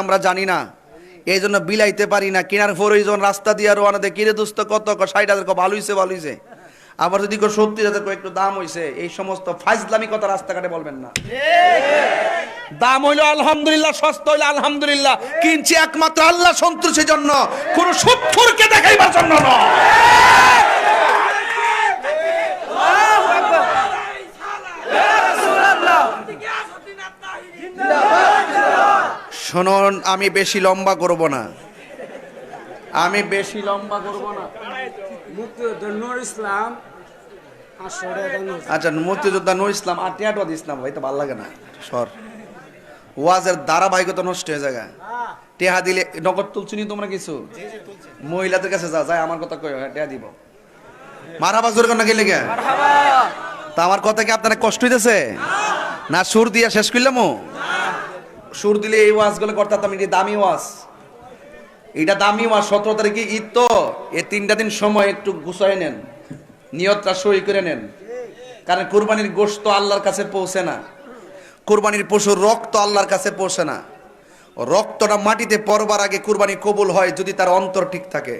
আমরা জানি না। এই জন্য বিলাইতে পারি না। কেনার প্রয়োজন রাস্তা দিয়ে রোয়ানা দেয়, কিরে দোস্ত, কত ষাট হাজার ভালো হইছে আবার যদি কেউ সত্যি করে একটু দাম হইছে, এই সমস্ত ফাইজলামি কথা রাস্তাঘাটে বলবেন না। দাম হইল আলহামদুলিল্লাহ, সস্তা হইল আলহামদুলিল্লাহ। কিনছি একমাত্র আল্লাহ সন্তোষের জন্য। কোন সুৎফুরকে দেখাইবার জন্য নয়। শুনুন আমি বেশি লম্বা করব না। আমি বেশি লম্বা করব না। ইসলাম। আচ্ছা মুক্তিযোদ্ধা নুর ইসলাম আর টিয়াটো দিস না ভাই তো ভালো লাগে না। সর। ওয়াজের ধারাবাহিকতা নষ্ট হয়ে যায় টেহা দিলে নগদ তুলছুনি তোমরা কিছু? মহিলাদের কাছে যা যায় আমার কথা কই টেহা দিব। মারাবা জোর কেন গেলে তা আমার কথা কি আপনারা কষ্ট হইতেছে? না সুর দিয়া শেষ করলাম? সুর দিলে এই ওয়াজগুলো করতাম এটি দামি ওয়াজ। এটা দামি ওয়াজ, সতেরো তারিখে ঈদ তো এই তিনটা দিন সময় একটু গুছাই নেন, নিয়তটা সই করে নেন। কারণ কুরবানির গোশত আল্লাহর কাছে পৌঁছে না। কুরবানির পশুর রক্ত আল্লাহর কাছে পৌঁছে না। রক্তটা মাটিতে পড়বার আগে কুরবানি কবুল হয় যদি তার অন্তর ঠিক থাকে।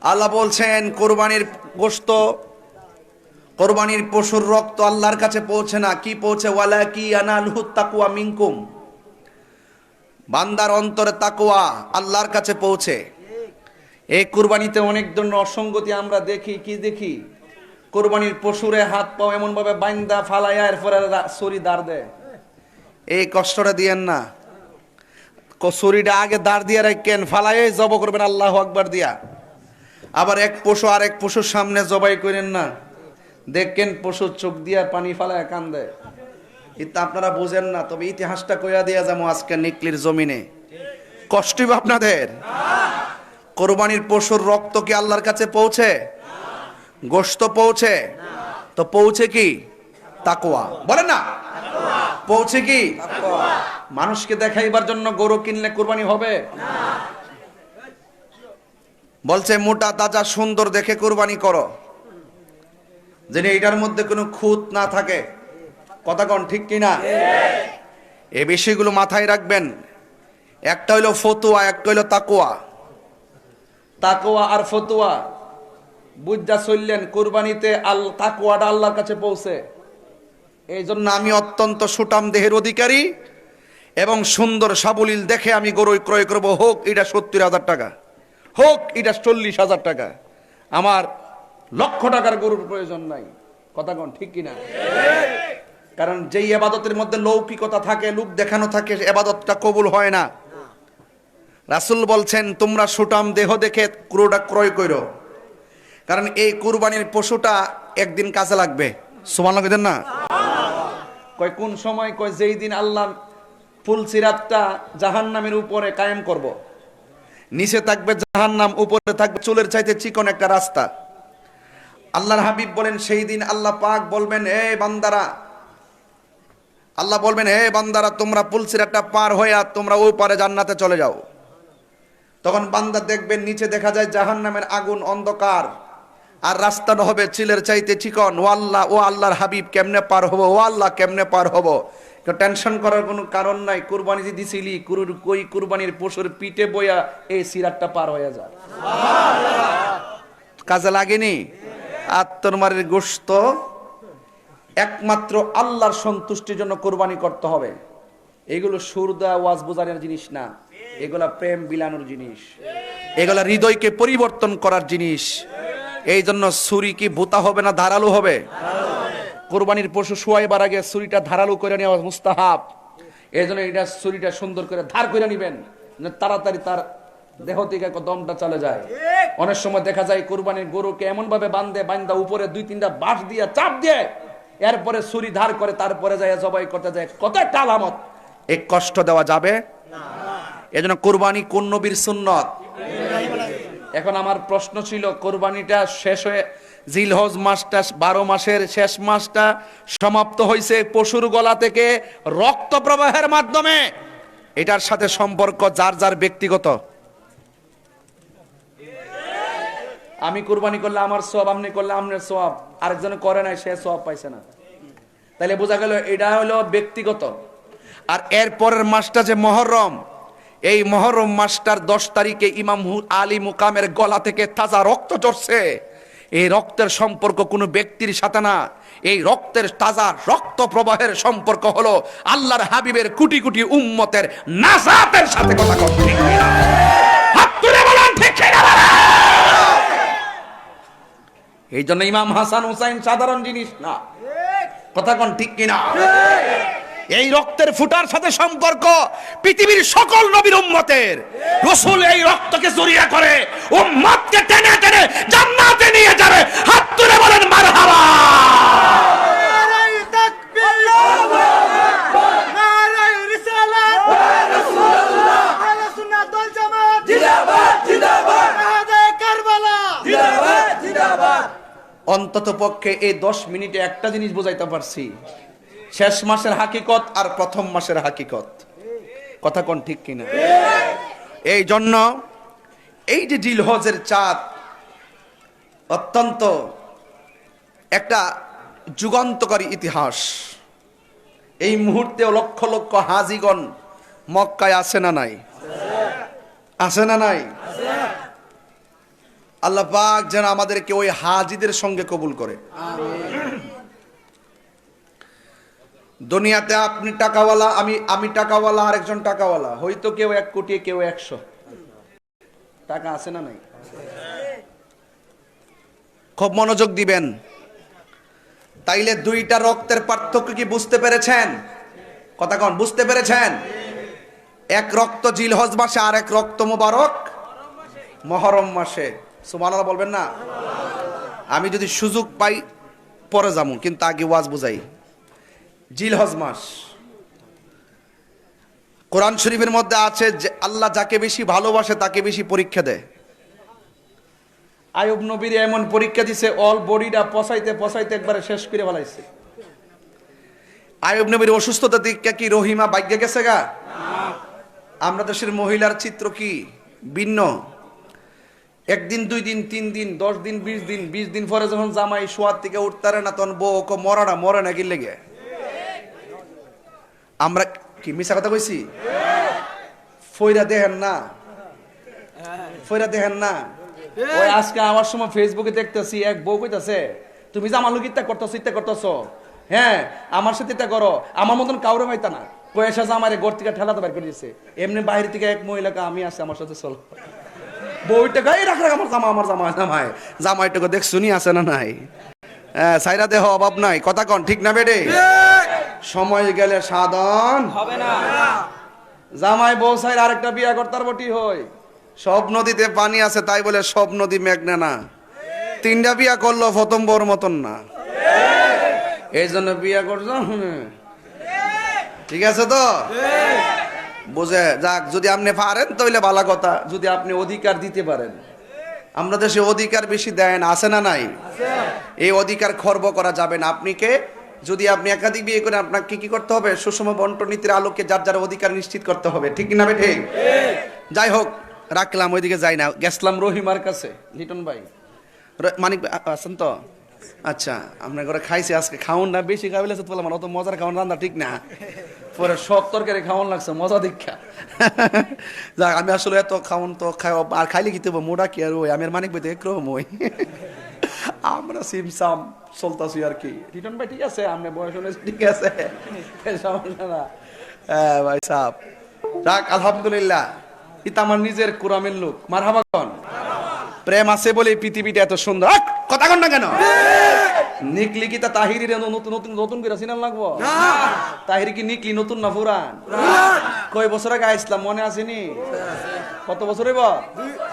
আল্লাহ বলছেন, কোরবানির কোরবানির পশুর রক্ত আল্লাহর কাছে পৌঁছে না। কি পৌঁছে? ওয়ালা কি তাকুয়া বান্দার অন্তরে তাকুয়া আল্লাহর কাছে পৌঁছে। এই কুরবানিতে অনেক ধরনের অসঙ্গতি আমরা দেখি। কি দেখি? কোরবানির পশুরে হাত পাও এমন ভাবে বাইন্দা ফালাইয়া এরপরে রা- ছুরি দাঁড় দেয়। এই কষ্টটা দিয়েন না। ছুরিটা আগে দাঁড় দিয়ে রাখেন ফালাইয়াই জব করবেন, আল্লাহ আকবার দিয়া। আবার এক পশু আর এক পশুর সামনে জবাই করেন না। দেখেন পশুর চোখ দিয়া পানি ফালায় কান্দে। এটা আপনারা বুঝেন না, তবে ইতিহাসটা কইয়া দিয়া যাব আজকে নিকলির জমিনে। কষ্টই আপনাদের? কোরবানির পশুর রক্ত কি আল্লাহর কাছে পৌঁছে? গোস্ত পৌঁছে? তো পৌঁছে কি? তাকোয়া বলেন না। পৌঁছে কি? মানুষকে দেখাইবার জন্য গরু কিনলে কোরবানি হবে। বলছে, মোটা, তাজা, সুন্দর, দেখে কোরবানি করো। যেন এটার মধ্যে কোনো খুঁত না থাকে। কথা কন, ঠিক কিনা এ বিষয়গুলো মাথায় রাখবেন। একটা হইল ফতুয়া, একটা হইল তাকুয়া তাকুয়া আর ফতুয়া। বুঝা চললেন, কোরবানিতে আল তাকুয়াটা আল্লাহর কাছে পৌঁছে। এই জন্য আমি অত্যন্ত সুটাম দেহের অধিকারী এবং সুন্দর সাবলীল দেখে আমি গরু ক্রয় করব। হোক, এটা সত্তর হাজার টাকা। হোক, এটা চল্লিশ হাজার টাকা। আমার লক্ষ টাকার গরুর প্রয়োজন নাই। কথা কন ঠিক কিনা? কারণ যেই এবাদতের মধ্যে লৌকিকতা থাকে, লোক দেখানো থাকে, এবাদতটা কবুল হয় না। রাসুল বলছেন, তোমরা সুটাম দেহ দেখে গরুটা ক্রয় করো। কারণ এই কুরবানির পশুটা একদিন কাজে লাগবে। সমান লাগবেন না? কয় কোন সময়, কয় যেই দিন আল্লাহ ফুল সিরাতটা জাহান নামের উপরে কায়েম করব। নিচে থাকবে জাহান নাম উপরে থাকবে চুলের চাইতে চিকন একটা রাস্তা। আল্লাহর হাবিব বলেন, সেই দিন আল্লাহ পাক বলবেন, এ বান্দারা। আল্লাহ বলবেন হে বান্দারা, তোমরা পুল সিরাতটা পার আর তোমরা ওই পারে জান্নাতে চলে যাও। তখন বান্দা দেখবেন, নিচে দেখা যায় জাহান নামের আগুন অন্ধকার। আর রাস্তা হবে চিলের চাইতে চিকন। ও আল্লাহ, ও আল্লাহর হাবিব কেমনে পার হব? ও আল্লাহ কেমনে পার হব? টেনশন করার কোনো কারণ নাই। কুরবানি যে দিছিলি, কুরুর কই কুরবানির পশুর পিঠে বইয়া এই সিরাতটা পার হয়ে যায় কাজে লাগেনি? আত্মরমারের গোস্ত একমাত্র আল্লাহর সন্তুষ্টির জন্য কোরবানি করতে হবে। এগুলো সুরদা ওয়াজ বোঝানোর জিনিস না। এগুলা প্রেম বিলানোর জিনিস। এগুলা হৃদয়কে পরিবর্তন করার জিনিস। এই জন্য ছুরি কি ভূতা হবে না ধারালো হবে? কোরবানির পশু শুয়াইবার আগে ছুরিটা ধারালো করে নেওয়া মুস্তাহাব। এই জন্য এটা ছুরিটা সুন্দর করে ধার করে নিবেন তাড়াতাড়ি তার দেহ থেকে দমটা চলে যায়। অনেক সময় দেখা যায় কোরবানির গরুকে এমন ভাবে বান্ধে বান্ধা উপরে দুই তিনটা বাঁশ দিয়ে, চাপ দিয়ে, এরপরে ছুরি ধার করে তারপরে যায়, জবাই করতে যায়। কত একটা আলামত। এই কষ্ট দেওয়া যাবে? এজন্য কোরবানি কোন নবীর সুন্নত? এখন আমার প্রশ্ন ছিল, কোরবানিটা শেষ হয়ে, জিলহজ মাসটা, বারো মাসের শেষ মাসটা সমাপ্ত হয়েছে পশুর গলা থেকে রক্ত প্রবাহের মাধ্যমে। এটার সাথে সম্পর্ক যার যার ব্যক্তিগত। আমি কুরবানি করলে আমার সব আপনি করলে আপনার সব আরেকজনে করে নাই, সে সব পাইছে না। তাহলে বোঝা গেল, এটা হলো ব্যক্তিগত। আর এর পরের মাসটা যে মহরম এই মহরম মাসটার দশ তারিখে ইমাম আলী মুকামের গলা থেকে তাজা রক্ত চড়ছে এই রক্তের সম্পর্ক কোনো ব্যক্তির সাথে না। এই রক্তের তাজা রক্ত প্রবাহের সম্পর্ক হলো আল্লাহর হাবিবের কোটি কোটি উম্মতের নাজাতের সাথে কথা? এই জন্য ইমাম হাসান হুসাইন সাধারণ জিনিস না। কথা কোন, ঠিক কিনা? এই রক্তের ফুটার সাথে সম্পর্ক পৃথিবীর সকল নবীর উম্মতের। রসুল এই রক্তকে জড়িয়ে করে উম্মতকে টেনে টেনে জান্নাতে নিয়ে যাবে। হাত তুলে বলেন মারহাবা। অন্তত পক্ষে এই দশ মিনিটে একটা জিনিস বোঝাইতে পারছি। শেষ মাসের হাকিকত আর প্রথম মাসের হাকিকত। কথা কোন ঠিক কিনা? এই জন্য এই যে ডিলহজের চাঁদ অত্যন্ত একটা যুগান্তকারী ইতিহাস। এই মুহূর্তে লক্ষ লক্ষ হাজিগণ মক্কায় আছে না নাই? আছে না নাই? আল্লাহ পাক যেন আমাদেরকে ওই হাজিদের সঙ্গে কবুল করে। দুনিয়াতে আপনি টাকাওয়ালা, আমি আমি টাকাওয়ালা, আরেকজন টাকাওয়ালা। হয়তো কেউ এক কোটি, কেউ একশো। টাকা আছে না নাই? খুব মনোযোগ দিবেন। তাইলে দুইটা রক্তের পার্থক্য কি বুঝতে পেরেছেন? কথা কন, বুঝতে পেরেছেন? এক রক্ত জিলহজ মাসে, আর এক রক্ত মোবারক মহরম মাসে। সুবহানাল্লাহ বলবেন না? আমি যদি সুযোগ পাই, পরে যাব, কিন্তু আগে ওয়াজ বুঝাই। জিলহজ মাস। কোরআন শরীফের মধ্যে আছে যে আল্লাহ যাকে বেশি ভালোবাসে তাকে বেশি পরীক্ষা দেয়। আয়ুব নবীর এমন পরীক্ষা দিছে অল বডিটা পচাইতে পচাইতে একবারে শেষ করে ফেলাইছে। আয়ুব নবীর অসুস্থতা দিকটা কি রহিমা বাইকে গেছে গা? আমরা দেশের মহিলার চিত্র কি? ভিন্ন। একদিন, দুই দিন, তিন দিন, দশ দিন, বিশ দিন বিশ দিন পরে যখন জামাই শোয়ার থেকে উঠতারে না, তখন বউ মরা না, মরে না কি লেগে আমরা কি মিশা কথা কইছি? ফইরা দেখেন না। ফইরা দেখেন না। ওই আজকে আমার সময় ফেসবুকে দেখতেছি, এক বউ কইতাছে, তুমি যে আমার লোক ইত্যা করতেছো ইত্যা করতেছো হ্যাঁ আমার সাথে ইত্যা করো, আমার মতন কাউরে পাইতা না। পয়সা জামারে ঘর থেকে ঠেলাতে বের করে দিছে। এমনি বাইরে থেকে এক মহিলাকে আমি আসি আমার সাথে, চলো। বউটা গায়ে রাখ রাখ, আমার জামা আমার জামা জামাই, জামাইটাকে দেখ, শুনি আছে না নাই? হ্যাঁ সাইরা দেহ অভাব নাই। কথা কন, ঠিক না বেডে? সময় গেলে সাধন। হবে না। জামাই বউ সাইর আরেকটা বিয়া করতার বটি হয় সব নদীতে পানি আছে তাই বলে সব নদী মেঘনে না। তিনটা বিয়া করল প্রথম বউর মতন না। এই জন্য বিয়া করছ? ঠিক আছে তো? বুঝে যাক যদি আপনি পারেন তাহলে ভালো কথা। যদি আপনি অধিকার দিতে পারেন। আমরা দেশে অধিকার বেশি দেন আছে না নাই? এই অধিকার খর্ব করা যাবে না। আপনি কে? যদি আপনি একাধিক বিয়ে করেন আপনাকে কি করতে হবে? সুষম বন্টন নীতির আলোকে যার যার অধিকার নিশ্চিত করতে হবে। ঠিক না ঠিক যাই হোক রাখলাম ওইদিকে যাই না। গেছলাম রহিমার কাছে। লিটন ভাই। মানিক ভাই, আ- আছেন তো? আচ্ছা আপনার ঘরে খাইছে আজকে। খাওন না বেশি তো বললাম অত মজার খাওয়ান রান্না ঠিক না। পরে সব তরকারি খাওয়ান লাগছে মজা দীক্ষা। যাক আমি আসলে এত খাওন তো খাই আর খাইলে কি দেবো মোটা কি আর ওই? আমি আর মানিক বই দেখে ক্রম ওই। আমরা সিমসাম চলতাছি আর কি। রিটন ভাই ঠিক আছে আপনি বয়স অনুযায়ী ঠিক আছে সমস্যা না। হ্যাঁ ভাই সাহ যাক আলহামদুলিল্লাহ। ইতা আমার নিজের কোরআমের লোক। মার হাবাগন প্রেম আছে বলে পৃথিবীটা এত সুন্দর। কথা কন না কেন? নিকলি কি তা তাহিরি নতুন নতুন নতুন করে সিনাল লাগবো? তাহিরি কি নিকলি নতুন না পুরান? কয় বছর আগে আইসলাম মনে আসেনি কত বছর হইব? এক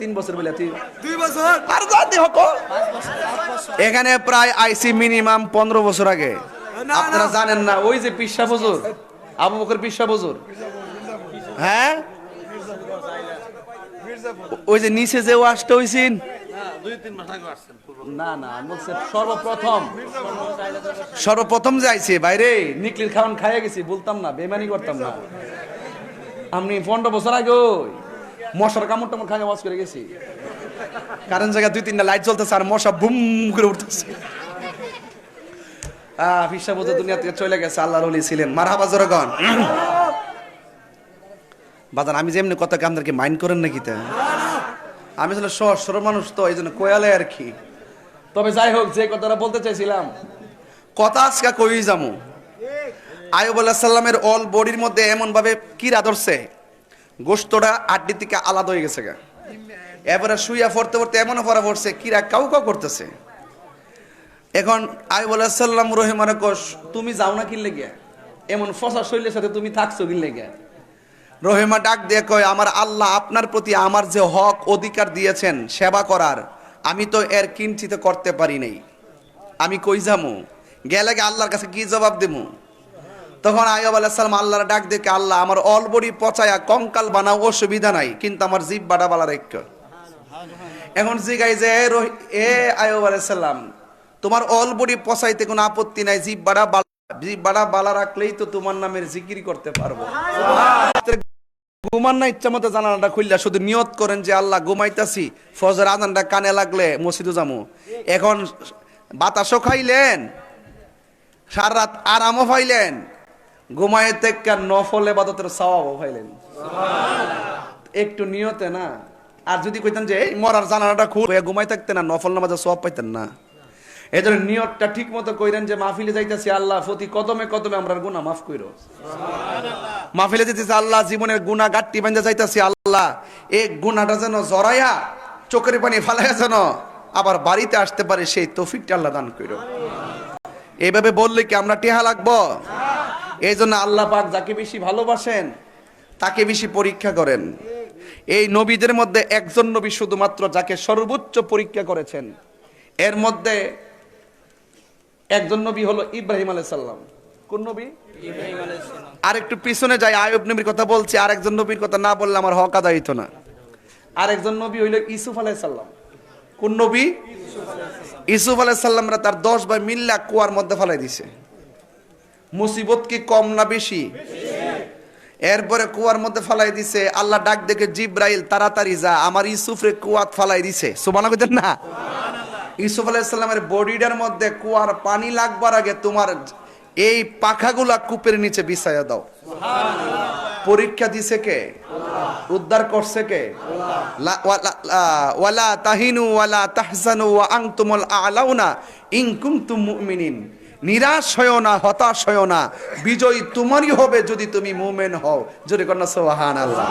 তিন বছর বলে তিন দুই বছর। আর জাতি হক। এখানে প্রায় আইসি মিনিমাম পনেরো বছর আগে। আপনারা জানেন না ওই যে পিসা বজুর। আবু বকর পিসা বজুর। হ্যাঁ? ওই যে নিচে যে ওয়াশটা হইছিন। না না সর্বপ্রথম। সর্বপ্রথম যাইছে বাইরে নিকলির খাওয়ান খাইয়ে গেছি বলতাম না বেমানি করতাম না। আমি পনেরো বছর আগে ওই মশার কামড় টামড় খাই আওয়াজ করে গেছি। কারেন্ট জায়গায় দুই তিনটা লাইট চলতেছে আর মশা বুম করে উঠতেছে। আহ দুনিয়া থেকে চলে গেছে আল্লাহর ওলি ছিলেন। মারহাবা জোরগণ বাজান আমি যেমনি কথা কি আপনাদেরকে মাইন্ড করেন নাকি তা? আমি আসলে সহজ সরল মানুষ তো এই জন্য কোয়ালে আর কি। তবে যাই হোক যে কথাটা বলতে চাইছিলাম। কথা আজকে কই যামু আয়ুব আল্লাহ সাল্লামের অল বডির মধ্যে এমন ভাবে কিরা ধরছে গোস্তটা আড্ডি থেকে আলাদা হয়ে গেছে গা। এবারে শুইয়া পড়তে পড়তে এমন পড়া পড়ছে, কিরা কাউ কাউ করতেছে। এখন আয়ুব বলে সাল্লাম রহিমানে কোষ তুমি যাও না কিনলে গিয়া? এমন ফসা শৈলের সাথে তুমি থাকছো কিনলে গিয়া? রহিমা ডাক দিয়ে কয়, আমার আল্লাহ আপনার প্রতি আমার যে হক অধিকার দিয়েছেন, সেবা করার, আমি তো এর কিঞ্চিত করতে পারি নাই। আমি কই যামু? গেলে আল্লাহর কাছে কি জবাব দেবো তখন আয়ব আলাহ সালাম আল্লাহর ডাক দেখে, আল্লাহ, আমার অলবডি পচায়া কঙ্কাল বানাও, অসুবিধা নাই, কিন্তু আমার জিভ বাড়া বালার এক এখন জিগাই যে, এ আয়ব আলাহ সাল্লাম তোমার অলবডি পচাইতে কোনো আপত্তি নাই জিভ বাড়া বালা জিভ বাড়া বালা রাখলেই তো তোমার নামের জিকিরি করতে পারব। ঘুমান না ইচ্ছা মতো জানালাটা খুললা, শুধু নিয়ত করেন যে, আল্লাহ, ঘুমাইতাছি ফজর আজানটা কানে লাগলে মসজিদে যামু। এখন বাতাসও খাইলেন, সারা রাত আরামও পাইলেন ঘুমায় থেকে নফল এবাদতের সওয়াবও পাইলেন। একটু নিয়তে না। আর যদি কইতেন যে এই মরার জানালাটা খুব ঘুমাই থাকতেন না নফল নামাজে সব পাইতেন না। এই জন্য নিয়তটা ঠিক মতো কইরেন যে মাহফিলে যাইতেছি আল্লাহ প্রতি কদমে কদমে আমরা গুনাহ মাফ কইরো। মাহফিলে যেতেছে আল্লাহ জীবনের গুণা গাট্টি বান্ধে যাইতেছি আল্লাহ। এই গুণাটা যেন জড়াইয়া চোখের পানি ফালাইয়া যেন আবার বাড়িতে আসতে পারে সেই তৌফিকটা আল্লাহ দান কইরো। এইভাবে বললে কি আমরা টেহা লাগবো? এই জন্য আল্লাহ পাক যাকে বেশি ভালোবাসেন, তাকে বেশি পরীক্ষা করেন। এই নবীদের মধ্যে একজন নবী শুধুমাত্র যাকে সর্বোচ্চ পরীক্ষা করেছেন। এর মধ্যে একজন নবী হলো ইব্রাহিম আলাইহিস সালাম। কোন নবী? আর একটু পিছনে যাই, আয়ব নবীর কথা বলছি আর একজন নবীর কথা না বললে আমার হক আদায় হইতো না। আর একজন নবী হইল ইসুফ আলাইসাল্লাম কোন নবী? ইসুফ আলাইসাল্লামরা তার দশ ভাই মিল্লা কুয়ার মধ্যে ফেলাই দিছে। মুসিবত কি কম না বেশি? এরপরে কুয়ার মধ্যে ফালাই দিছে আল্লাহ ডাক দেখে জিব্রাইল তাড়াতাড়ি যা। আমার ইসুফরে কুয়াত ফালাই দিছে। সুবানা কইতেন না? ইসুফ আলাইসাল্লামের বডিটার মধ্যে কুয়ার পানি লাগবার আগে তোমার এই পাখাগুলা কূপের নিচে বিছাইয়া দাও। পরীক্ষা দিছে কে? উদ্ধার করছে কে? ওয়ালা- তাহিনু ওয়ালা তাহজানু ওয়া আনতুমুল আলাউনা ইন কুনতুম মুমিনিন। নিরাশ হয়েও না হতাশ হয়েও না। বিজয়ী তোমারই হবে যদি তুমি মুমেন হও। যদি কন্যা সোহান আল্লাহ